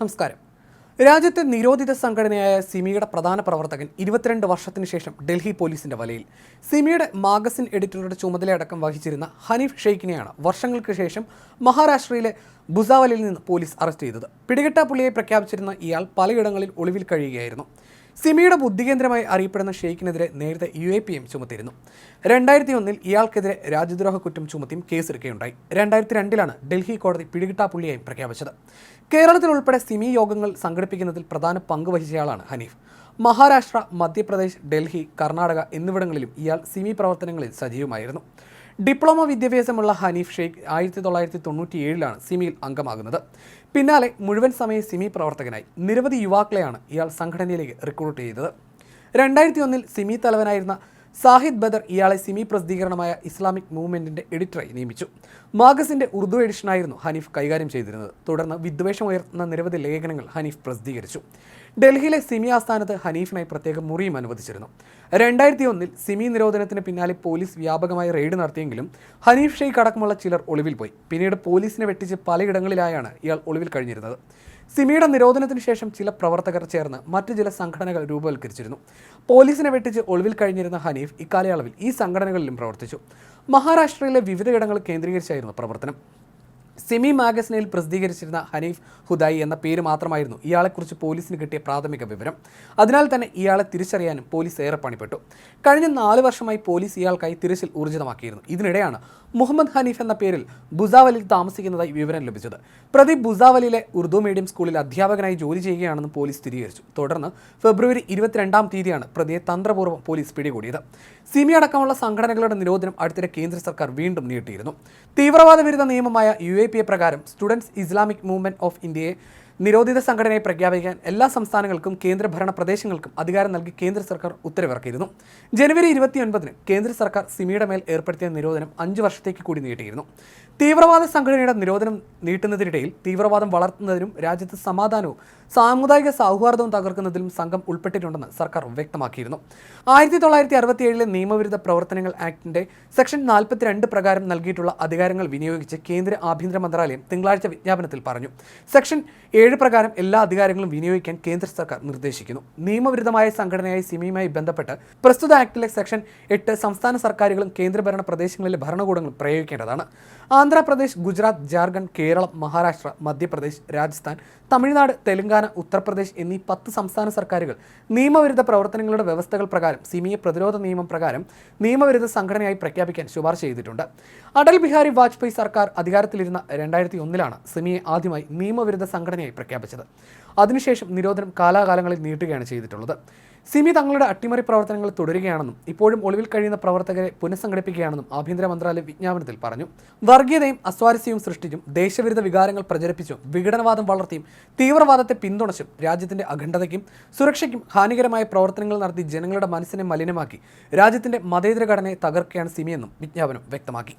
നമസ്കാരം. രാജ്യത്തെ നിരോധിത സംഘടനയായ സിമിയുടെ പ്രധാന പ്രവർത്തകൻ ഇരുപത്തിരണ്ട് വർഷത്തിന് ശേഷം ഡൽഹി പോലീസിന്റെ വലയിൽ. സിമിയുടെ മാഗസിൻ എഡിറ്ററുടെ ചുമതലയടക്കം വഹിച്ചിരുന്ന ഹനീഫ് ഷെയ്ഖിനെയാണ് വർഷങ്ങൾക്ക് ശേഷം മഹാരാഷ്ട്രയിലെ ബുസാവലിൽ നിന്ന് പോലീസ് അറസ്റ്റ് ചെയ്തത്. പിടികിട്ടാപ്പുള്ളിയെ പ്രഖ്യാപിച്ചിരുന്ന ഇയാൾ പലയിടങ്ങളിൽ ഒളിവിൽ കഴിയുകയായിരുന്നു. സിമിയുടെ ബുദ്ധികേന്ദ്രമായി അറിയപ്പെടുന്ന ഷെയ്ഖിനെതിരെ നേരത്തെ യു എ പി എം ചുമത്തിയിരുന്നു. രണ്ടായിരത്തി ഒന്നിൽ ഇയാൾക്കെതിരെ രാജ്യദ്രോഹ കുറ്റം ചുമത്തിയും കേസെടുക്കുകയുണ്ടായി. രണ്ടായിരത്തി രണ്ടിലാണ് ഡൽഹി കോടതി പിടികിട്ടാപ്പുള്ളിയായും പ്രഖ്യാപിച്ചത്. കേരളത്തിൽ ഉൾപ്പെടെ സിമി യോഗങ്ങൾ സംഘടിപ്പിക്കുന്നതിൽ പ്രധാന പങ്ക് വഹിച്ചയാളാണ് ഹനീഫ്. മഹാരാഷ്ട്ര മധ്യപ്രദേശ് ഡൽഹി കർണാടക എന്നിവിടങ്ങളിലും ഇയാൾ സിമി പ്രവർത്തനങ്ങളിൽ സജീവമായിരുന്നു. ഡിപ്ലോമ വിദ്യാഭ്യാസമുള്ള ഹനീഫ് ഷെയ്ഖ് ആയിരത്തി തൊള്ളായിരത്തി തൊണ്ണൂറ്റി ഏഴിലാണ് സിമിയിൽ അംഗമാകുന്നത്. പിന്നാലെ മുഴുവൻ സമയ സിമി പ്രവർത്തകനായി. നിരവധി യുവാക്കളെയാണ് ഇയാൾ സംഘടനയിലേക്ക് റിക്രൂട്ട് ചെയ്തത്. രണ്ടായിരത്തി ഒന്നിൽ സിമി തലവനായിരുന്ന സാഹിദ് ബദർ ഇയാളെ സിമി പ്രസിദ്ധീകരണമായ ഇസ്ലാമിക് മൂവ്മെന്റിന്റെ എഡിറ്ററായി നിയമിച്ചു. മാഗസിന്റെ ഉറുദു എഡിഷനായിരുന്നു ഹനീഫ് കൈകാര്യം ചെയ്തിരുന്നത്. തുടർന്ന് വിദ്വേഷമുയർത്തുന്ന നിരവധി ലേഖനങ്ങൾ ഹനീഫ് പ്രസിദ്ധീകരിച്ചു. ഡൽഹിയിലെ സിമി ആസ്ഥാനത്ത് ഹനീഫിനായി പ്രത്യേക മുറിയും അനുവദിച്ചിരുന്നു. രണ്ടായിരത്തി ഒന്നിൽ സിമി നിരോധനത്തിന് പിന്നാലെ പോലീസ് വ്യാപകമായി റെയ്ഡ് നടത്തിയെങ്കിലും ഹനീഫ് ഷെയ്ഖ് അടക്കമുള്ള ചിലർ ഒളിവിൽ പോയി. പിന്നീട് പോലീസിനെ വെട്ടിച്ച് പലയിടങ്ങളിലായാണ് ഇയാൾ ഒളിവിൽ കഴിഞ്ഞിരുന്നത്. സിമിയുടെ നിരോധനത്തിന് ശേഷം ചില പ്രവർത്തകർ ചേർന്ന് മറ്റ് ചില സംഘടനകൾ രൂപവൽക്കരിച്ചിരുന്നു. പോലീസിനെ വെട്ടിച്ച് ഒളിവിൽ കഴിഞ്ഞിരുന്ന ഹനീഫ് ഇക്കാലയളവിൽ ഈ സംഘടനകളിലും പ്രവർത്തിച്ചു. മഹാരാഷ്ട്രയിലെ വിവിധയിടങ്ങൾ കേന്ദ്രീകരിച്ചായിരുന്നു പ്രവർത്തനം. സിമി മാഗസിനിൽ പ്രസിദ്ധീകരിച്ചിരുന്ന ഹനീഫ് ഹുദായി എന്ന പേര് മാത്രമായിരുന്നു ഇയാളെക്കുറിച്ച് പോലീസിന് കിട്ടിയ പ്രാഥമിക വിവരം. അതിനാൽ തന്നെ ഇയാളെ തിരിച്ചറിയാനും പോലീസ് ഏറെ പണിപ്പെട്ടു. കഴിഞ്ഞ നാല് വർഷമായി പോലീസ് ഇയാൾക്കായി തിരച്ചിൽ ഊർജിതമാക്കിയിരുന്നു. ഇതിനിടെയാണ് മുഹമ്മദ് ഹനീഫ് എന്ന പേരിൽ ബുസാവലിൽ താമസിക്കുന്നതായി വിവരം ലഭിച്ചത്. പ്രതി ബുസാവലിലെ ഉറുദു മീഡിയം സ്കൂളിൽ അധ്യാപകനായി ജോലി ചെയ്യുകയാണെന്ന് പോലീസ് സ്ഥിരീകരിച്ചു. തുടർന്ന് ഫെബ്രുവരി ഇരുപത്തിരണ്ടാം തീയതിയാണ് പ്രതിയെ തന്ത്രപൂർവം പോലീസ് പിടികൂടിയത്. സിമി അടക്കമുള്ള സംഘടനകളുടെ നിരോധനം അടുത്തിടെ കേന്ദ്ര സർക്കാർ വീണ്ടും നീട്ടിയിരുന്നു. തീവ്രവാദ വിരുദ്ധ നിയമമായ യു എ എ പ്രകാരം സ്റ്റുഡൻസ് ഇസ്ലാമിക് മൂവ്മെന്റ് ഓഫ് ഇന്ത്യയെ നിരോധിത സംഘടനയെ പ്രഖ്യാപിക്കാൻ എല്ലാ സംസ്ഥാനങ്ങൾക്കും കേന്ദ്രഭരണ പ്രദേശങ്ങൾക്കും അധികാരം നൽകി കേന്ദ്ര സർക്കാർ ഉത്തരവിറക്കിയിരുന്നു. ജനുവരി ഇരുപത്തിയൊൻപതിന് കേന്ദ്ര സർക്കാർ സിമിയുടെ മേൽ ഏർപ്പെടുത്തിയ നിരോധനം അഞ്ച് വർഷത്തേക്ക് കൂടി നീട്ടിയിരുന്നു. തീവ്രവാദ സംഘടനയുടെ നിരോധനം നീട്ടുന്നതിനിടയിൽ തീവ്രവാദം വളർത്തുന്നതിനും രാജ്യത്ത് സമാധാനവും സാമുദായിക സൗഹാർദ്ദവും തകർക്കുന്നതിലും സംഘം ഉൾപ്പെട്ടിട്ടുണ്ടെന്ന് സർക്കാർ വ്യക്തമാക്കിയിരുന്നു. ആയിരത്തി തൊള്ളായിരത്തി അറുപത്തി ഏഴിലെ നിയമവിരുദ്ധ പ്രവർത്തനങ്ങൾ ആക്ടിന്റെ സെക്ഷൻ നാൽപ്പത്തിരണ്ട് പ്രകാരം നൽകിയിട്ടുള്ള അധികാരങ്ങൾ വിനിയോഗിച്ച് കേന്ദ്ര ആഭ്യന്തര മന്ത്രാലയം തിങ്കളാഴ്ച വിജ്ഞാപനത്തിൽ പറഞ്ഞു. സെക്ഷൻ ഏഴ് പ്രകാരം എല്ലാ അധികാരങ്ങളും വിനിയോഗിക്കാൻ കേന്ദ്ര സർക്കാർ നിർദ്ദേശിക്കുന്നു. നിയമവിരുദ്ധമായ സംഘടനയായി സിമിയുമായി ബന്ധപ്പെട്ട് പ്രസ്തുത ആക്ടിലെ സെക്ഷൻ എട്ട് സംസ്ഥാന സർക്കാരുകളും കേന്ദ്രഭരണ പ്രദേശങ്ങളിലെ ഭരണകൂടങ്ങളും പ്രയോഗിക്കേണ്ടതാണ്. ആന്ധ്രാപ്രദേശ് ഗുജറാത്ത് ജാർഖണ്ഡ് കേരളം മഹാരാഷ്ട്ര മധ്യപ്രദേശ് രാജസ്ഥാൻ തമിഴ്നാട് തെലങ്കാന ഉത്തർപ്രദേശ് എന്നീ പത്ത് സംസ്ഥാന സർക്കാരുകൾ നിയമവിരുദ്ധ പ്രവർത്തനങ്ങളുടെ വ്യവസ്ഥകൾ പ്രകാരം സിമിയെ പ്രതിരോധ നിയമം പ്രകാരം നിയമവിരുദ്ധ സംഘടനയായി പ്രഖ്യാപിക്കാൻ ശുപാർശ ചെയ്തിട്ടുണ്ട്. അടൽ ബിഹാരി വാജ്പേയി സർക്കാർ അധികാരത്തിലിരുന്ന രണ്ടായിരത്തി ഒന്നിലാണ് സിമിയെ ആദ്യമായി നിയമവിരുദ്ധ സംഘടനയായി പ്രഖ്യാപിച്ചത്. അതിനുശേഷം നിരോധനം കാലാകാലങ്ങളിൽ നീട്ടുകയാണ് ചെയ്തിട്ടുള്ളത്. സിമി തങ്ങളുടെ അട്ടിമറി പ്രവർത്തനങ്ങൾ തുടരുകയാണെന്നും ഇപ്പോഴും ഒളിവിൽ കഴിയുന്ന പ്രവർത്തകരെ പുനഃസംഘടിപ്പിക്കുകയാണെന്നും ആഭ്യന്തര മന്ത്രാലയം വിജ്ഞാപനത്തിൽ പറഞ്ഞു. വർഗീയതയും അസ്വാരസ്യവും സൃഷ്ടിച്ചും ദേശവിരുദ്ധ വികാരങ്ങൾ പ്രചരിപ്പിച്ചും വിഘടനവാദം വളർത്തിയും തീവ്രവാദത്തെ പിന്തുണച്ചും രാജ്യത്തിന്റെ അഖണ്ഡതയ്ക്കും സുരക്ഷയ്ക്കും ഹാനികരമായ പ്രവർത്തനങ്ങൾ നടത്തി ജനങ്ങളുടെ മനസ്സിനെ മലിനമാക്കി രാജ്യത്തിന്റെ മതേതര ഘടനയെ തകർക്കുകയാണ് സിമിയെന്നും വിജ്ഞാപനം വ്യക്തമാക്കി.